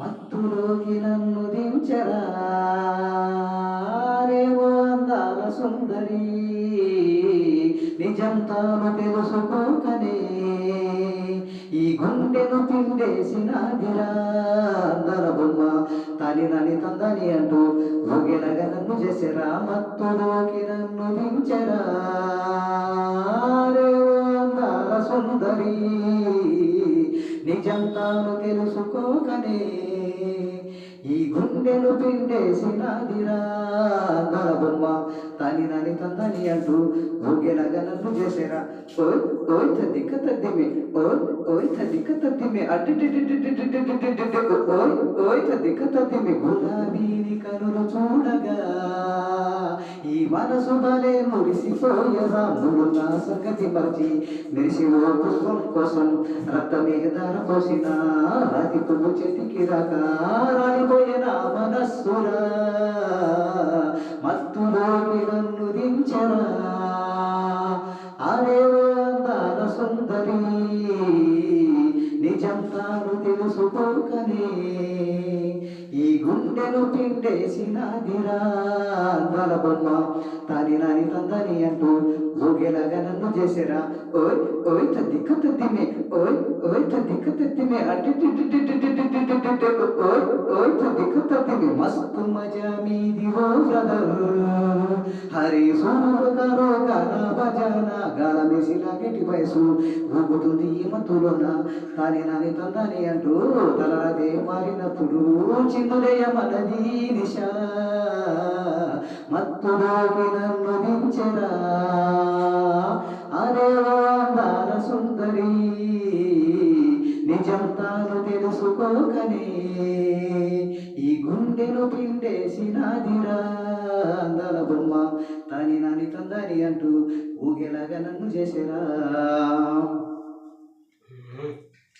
మత్తులోకి నన్ను దించరా? రేవో అందాల సుందరి నిజం తాను తెలుసుకోకనే. ఈ గుండెను పిండేసినాదిరా అందర బొమ్మ తని నని తందని అంటూ ఊగినగా నన్ను చేసిరా మత్తులోకి నన్ను దించరా? నిజంతాను తెలుసుకోకనే ఈ గుండెలు పిండేసినాదిరా అందర బొమ్మ తని నని తందని అంటూ ఊగేలాగా నన్ను చేసేరా? ఓయ్ ఓయ్ తద్దిక్క తద్దిమే ఓయ్ ఓయ్ తద్దిక్క తద్దిమే అడ్డి ఓయ్ ఓయ్ తద్దిక్క తద్దిమే గులాబీని కనులు చూడగా మనసు భలే మురిసిపోయరా నువ్వు నా సంగతి మర్చి మెరిసి పుష్పం కోసం రక్తమే ధార పోసిన రాతి పువ్వు చెట్టుకి రాక రాలిపోయిన మనస్సురా. మత్తులోకి నన్ను దించరా. అరే అందాల సుందరి నిజంతాను తెలుసుకోకనే. గుండెను పిండేసినాదిరా అందాల బొమ్మ తాని నాని తందని అంటూ ఊగేలాగా నన్ను చేసేరా. ఓయ్ ఓయ్ తద్దిక్క తద్దిమే ఓయ్ ఓయ్ తద్దిక్క తద్దిమే అట్టి ఓయ్ ఓయ్ తద్దిక్క తద్దిమే మస్తు మజా మీది ఓ బ్రదర్. హరి సూరు కరో భజన గాల మెసిలా గట్టి వయసు. ఊగుతుంది ఈ మత్తులోన తాని నాని తందని అంటూ తలరదే మారినప్పుడు చిందులేయ మనది దిశ. మత్తులోకి నన్ను దించరా. అరే ఓ సుందరి. నిజం తాను తెలుసుకోకనే. ఈ గుండెను పిండేసినాదిరా తాని నాని తందని అంటూ ఊగేలాగా నన్ను చేసేరా.